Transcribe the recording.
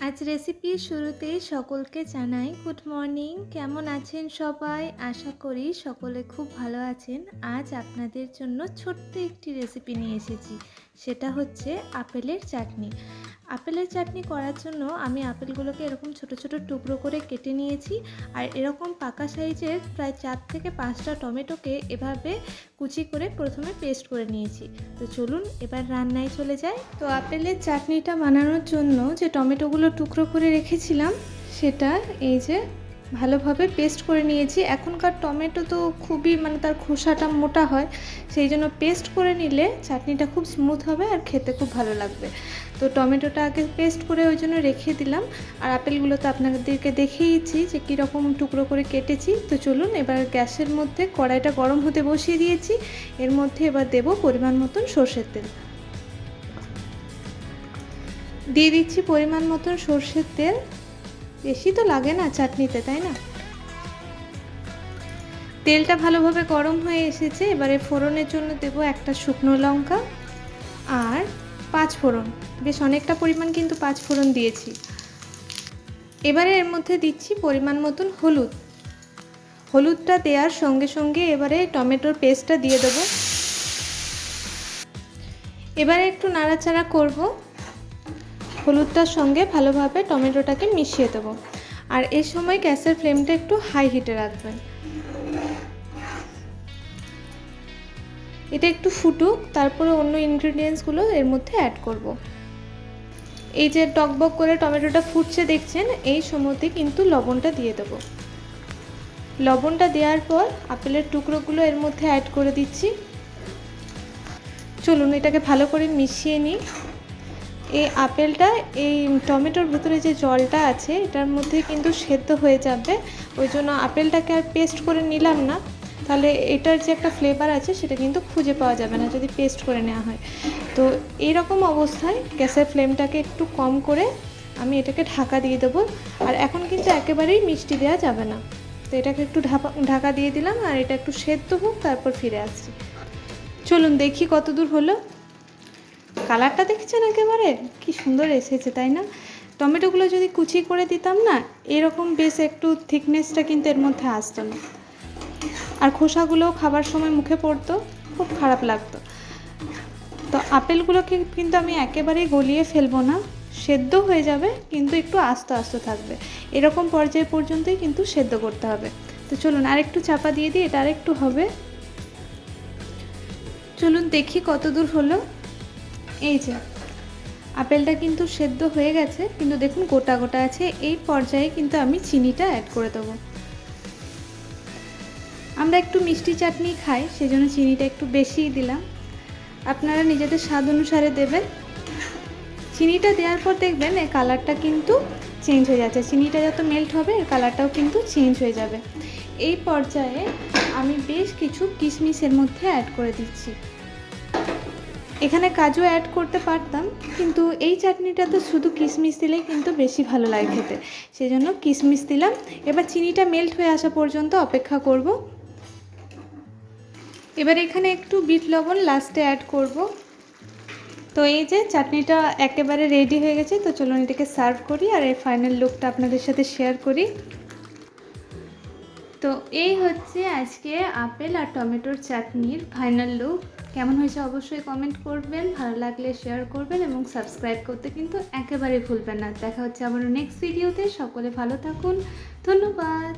আজ রেসিপির শুরুতেই সকলকে জানাই গুড মর্নিং কেমন আছেন সবাই? আশা করি সকলে খুব ভালো আছেন। আজ আপনাদের জন্য ছোট্ট একটি রেসিপি নিয়ে এসেছি। সেটা হচ্ছে আপেলের চাটনি। আপেলের চাটনি করার জন্য আমি আপেলগুলোকে এরকম ছোট ছোট টুকরো করে কেটে নিয়েছি। আর এরকম পাকা সাইজের প্রায় চার থেকে পাঁচটা টমেটোকে এভাবে কুচি করে প্রথমে পেস্ট করে নিয়েছি। তো চলুন এবার রান্নায় চলে যায় তো আপেলের চাটনিটা বানানোর জন্য যে টমেটোগুলো টুকরো করে রেখেছিলাম, সেটা এই যে ভালোভাবে পেস্ট করে নিয়েছি। এখনকার টমেটো তো খুবই মানে তার খোসাটা মোটা হয়, সেই জন্য পেস্ট করে নিলে চাটনিটা খুব স্মুথ হবে আর খেতে খুব ভালো লাগবে। তো টমেটোটা আগে পেস্ট করে ওই জন্য রেখে দিলাম। আর আপেলগুলো তো আপনাদেরকে দেখিয়েছি যে কীরকম টুকরো করে কেটেছি। তো চলুন এবার গ্যাসের মধ্যে কড়াইটা গরম হতে বসিয়ে দিয়েছি। এর মধ্যে এবার দেব পরিমাণ মতন সর্ষের তেল। দিয়ে দিচ্ছি পরিমাণ মতন সর্ষের তেল। বেশি তো লাগে না চাটনিতে, তাই না? তেলটা ভালোভাবে গরম হয়ে এসেছে, এবারে ফোড়নের জন্য দেব একটা শুকনো লঙ্কা আর পাঁচ ফোড়ন। বেশ অনেকটা পরিমাণ কিন্তু পাঁচ ফোড়ন দিয়েছি। এবারে এর মধ্যে দিচ্ছি পরিমাণ মতন হলুদ। হলুদটা দেওয়ার সঙ্গে সঙ্গে এবারে টমেটোর পেস্টটা দিয়ে দেবো। এবারে একটু নাড়াচাড়া করব। হলুদটার সঙ্গে ভালোভাবে টমেটোটাকে মিশিয়ে দেবো। আর এই সময় গ্যাসের ফ্লেমটা একটু হাই হিটে রাখবেন। এটা একটু ফুটুক, তারপরে অন্য ইনগ্রিডিয়েন্টসগুলো এর মধ্যে অ্যাড করব। এই যে টকবক করে টমেটোটা ফুটছে দেখছেন, এই সময়তে কিন্তু লবণটা দিয়ে দেবো। লবণটা দেওয়ার পর আপেলের টুকরোগুলো এর মধ্যে অ্যাড করে দিচ্ছি। চলুন এটাকে ভালো করে মিশিয়ে নিই। এই আপেলটা, এই টমেটোর ভেতরে যে জলটা আছে, এটার মধ্যে কিন্তু সেদ্ধ হয়ে যাবে। ওই জন্য আপেলটাকে আর পেস্ট করে নিলাম না। তাহলে এটার যে একটা ফ্লেভার আছে, সেটা কিন্তু খুঁজে পাওয়া যাবে না যদি পেস্ট করে নেওয়া হয়। তো এইরকম অবস্থায় গ্যাসের ফ্লেমটাকে একটু কম করে আমি এটাকে ঢাকা দিয়ে দেবো। আর এখন কিন্তু একেবারেই মিষ্টি দেওয়া যাবে না। তো এটাকে একটু ঢাকা ঢাকা দিয়ে দিলাম, আর এটা একটু সেদ্ধ হোক, তারপর ফিরে আসছি। চলুন দেখি কত দূর হলো। কালারটা দেখছেন একেবারে? কি সুন্দর এসেছে, তাই না? টমেটোগুলো যদি কুচি করে দিতাম না, এরকম বেশ একটু থিকনেসটা কিন্তু এর মধ্যে আসতো না। আর খোসাগুলোও খাবার সময় মুখে পড়তো, খুব খারাপ লাগতো। তো আপেলগুলোকে কিন্তু আমি একেবারেই গলিয়ে ফেলব না, সেদ্ধ হয়ে যাবে, কিন্তু একটু আস্তে আস্তে থাকবে। এরকম পর্যায় পর্যন্তই কিন্তু সেদ্ধ করতে হবে। তো চলুন আরেকটু চাপা দিয়ে দিই, এটা আরেকটু হবে। চলুন দেখি কত দূর হলো। এই যে, আপেলটা কিন্তু সেদ্ধ হয়ে গেছে, কিন্তু দেখুন গোটা গোটা আছে, এই পর্যায়ে কিন্তু আমি চিনিটা অ্যাড করে দেবো। আমরা একটু মিষ্টি চাটনি খাই, সেজন্য চিনিটা একটু বেশিই দিলাম। আপনারা নিজেদের স্বাদ অনুসারে দেবেন। চিনিটা দেওয়ার পর দেখবেন এই কালারটা কিন্তু চেঞ্জ হয়ে যাচ্ছে। চিনিটা যত মেল্ট হবে, এর কালারটাও কিন্তু চেঞ্জ হয়ে যাবে। এই পর্যায়ে আমি বেশ কিছু কিশমিশের মধ্যে অ্যাড করে দিচ্ছি। এখানে কাজু অ্যাড করতে পারতাম, কিন্তু এই চাটনিটা তো শুধু কিশমিশ দিলেই কিন্তু বেশি ভালো লাগে খেতে। সেই জন্য কিশমিশ দিলাম। এবার চিনিটা মেল্ট হয়ে আসা পর্যন্ত অপেক্ষা করব। এবার এখানে একটু বিট লবণ লাস্টে অ্যাড করব। তো এই যে চাটনিটা একেবারে রেডি হয়ে গেছে, তো চলুন এটাকে সার্ভ করি আর এই ফাইনাল লুকটা আপনাদের সাথে শেয়ার করি। তো এই হচ্ছে আজকে আপেল আর টমেটোর চাটনির ফাইনাল লুক কেমন হয়েছে অবশ্যই কমেন্ট করবেন, ভালো লাগলে শেয়ার করবেন এবং সাবস্ক্রাইব করতে কিন্তু একেবারেই ভুলবেন না। দেখা হচ্ছে আমার নেক্সট ভিডিওতে সকলে ভালো থাকুন। ধন্যবাদ।